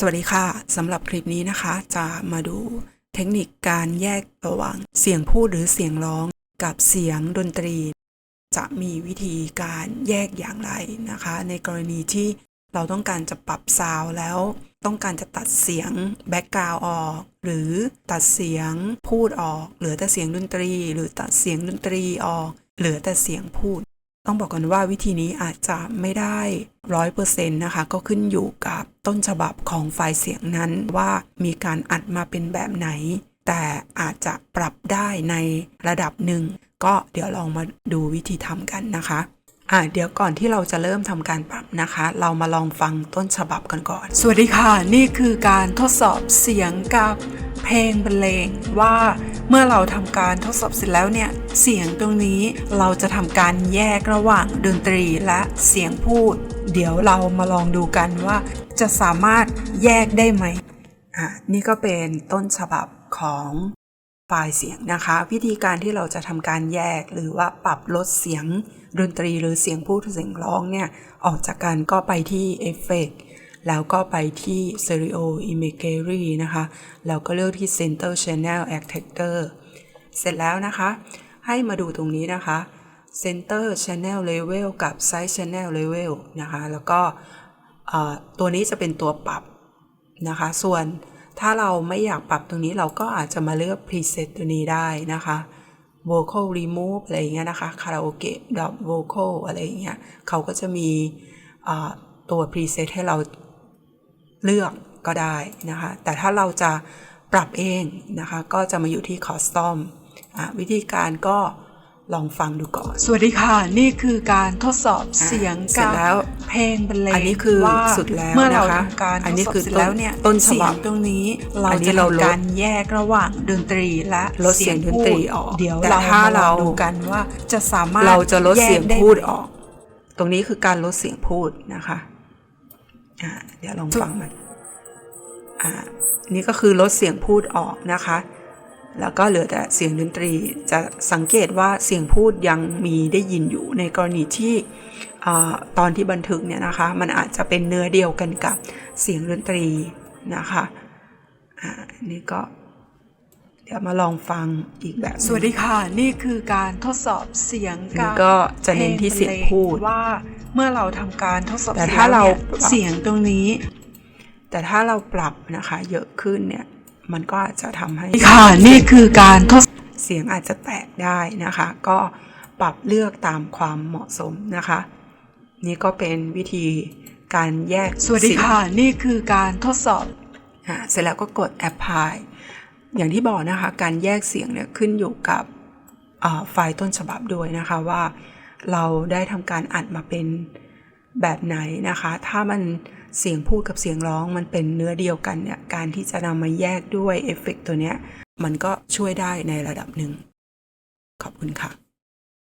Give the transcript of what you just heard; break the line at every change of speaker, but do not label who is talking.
สวัสดีค่ะสำหรับคลิปนี้นะคะจะมาดูเทคนิคการแยกระหว่างเสียงพูดหรือเสียงร้องกับเสียงดนตรี จะมีวิธีการแยกอย่างไรนะคะ ในกรณีที่เราต้องการจะปรับซาวแล้วต้องการจะตัดเสียงแบ็กกราวออก หรือตัดเสียงพูดออก เหลือแต่เสียงดนตรี หรือตัดเสียงดนตรีออก เหลือแต่เสียงพูด ต้องบอกกันว่าวิธีนี้อาจจะไม่ได้ร้อยเปอร์เซ็นต์นะคะ ก็ขึ้นอยู่กับต้นฉบับของไฟล์เสียงนั้นว่ามีการอัดมาเป็นแบบไหน แต่อาจจะปรับได้ในระดับหนึ่ง ก็เดี๋ยวลองมาดูวิธีทำกันนะคะอะเดี๋ยวก่อนที่เราจะเริ่มทำการปรับนะคะ เรามาลองฟังต้นฉบับกันก่อน สวัสดีค่ะ นี่คือการทดสอบเสียงกับเพลงบรรเลงว่า เมื่อเราทำการทดสอบเสร็จแล้วเนี่ย เสียงตรงนี้เราจะทำการแยกระหว่างดนตรีและเสียงพูด เดี๋ยวเรามาลองดูกันว่า จะสามารถแยกได้ไหมอะนี่ก็เป็นต้นฉบับของไฟล์เสียงนะคะ วิธีการที่เราจะทำการแยกหรือว่าปรับลดเสียงดนตรีหรือเสียงพูดเสียงร้องเนี่ย ออกจากกันก็ไปที่เอฟเฟก แล้วก็ไปที่ Stereo Imagery นะคะ แล้วก็เลือกที่ Center Channel Actor เสร็จแล้วนะคะ ให้มาดูตรงนี้นะคะ Center Channel Level กับ Side Channel Level นะคะ แล้วก็ตัวนี้จะเป็นตัวปรับนะคะ ส่วนถ้าเราไม่อยากปรับตรงนี้เราก็อาจจะมาเลือก preset ตัวนี้ได้นะคะ vocal remove อะไรอย่างเงี้ยนะคะ karaoke dot vocal อะไรอย่างเงี้ยเขาก็จะมีตัว preset ให้เรา เลือกก็ได้นะคะ แต่ถ้าเราจะปรับเองนะคะ ก็จะมาอยู่ที่ custom อะวิธีการก็ลองฟังดูก่อน สวัสดีค่ะ นี่คือการทดสอบเสียง
เสร็จแล้ว
เพลงบรรเลง
อันนี้คือ
ว่า
สุดแล้ว
เมื่อเรา
นะคะ
ทำการ
อันนี้
ทดสบ
คือ
เสร็จแล้วเนี่ย
ต้นฉบับ
เสียงตรงนี้ เรา
อันนี้
จะ
เราลด
ทำการแยกระหว่างดนตรีและ
ลดเสียงดนตรีออก
เดี๋ยว
แต่
เรา
ถ้า
มาล
เรา
องดูกันว่าจะสามารถ
เราจะลดเสียง
แกไพู
ด
ไหม
ออก ตรงนี้คือการลดเสียงพูดนะคะ อ่าเดี๋ยวลองฟังมันอ่านี่ก็คือลดเสียงพูดออกนะคะ แล้วก็เหลือแต่เสียงดนตรีจะสังเกตว่าเสียงพูดยังมีได้ยินอยู่ในกรณีที่อาตอนที่บันทึกเนี่ยนะคะ มันอาจจะเป็นเนื้อเดียวกันกับเสียงดนตรีนะคะอ่านี่ก็ เดี๋ยวมาลองฟังอีกแบบหนึ่ง
สวัสดีค่ะ นี่คือการทดสอบเสียง
อัน
กั
นี้
บ
ก็จะเน้นที่เสียงพูด
ว่า เมื่อเราทำการทดสอบ
แต่
สจ
ถ้าเรา
แล้วนี่ยเสียงตรงนี้
แต่ถ้าเราปรับนะคะ เยอะขึ้นเนี่ย มันก็อาจจะทำให้
ค่ะ นี่คือการทด
เสียงอาจจะแตกได้นะคะ ก็ปรับเลือกตามความเหมาะสมนะคะ นี่ก็เป็นวิธีการแยก
สวัสดี
เยง
ค่ะ นี่คือการทดสอบ
อ่าเสร็จแล้วก็กด apply อย่างที่บอกนะคะ การแยกเสียงเนี่ยขึ้นอยู่กับไฟล์ต้นฉบับด้วยนะคะว่า เราได้ทำการอัดมาเป็นแบบไหนนะคะ ถ้ามันเสียงพูดกับเสียงร้องมันเป็นเนื้อเดียวกันเนี่ย การที่จะนำมาแยกด้วยเอฟเฟกตัวเนี้ย มันก็ช่วยได้ในระดับหนึ่ง ขอบคุณค่ะ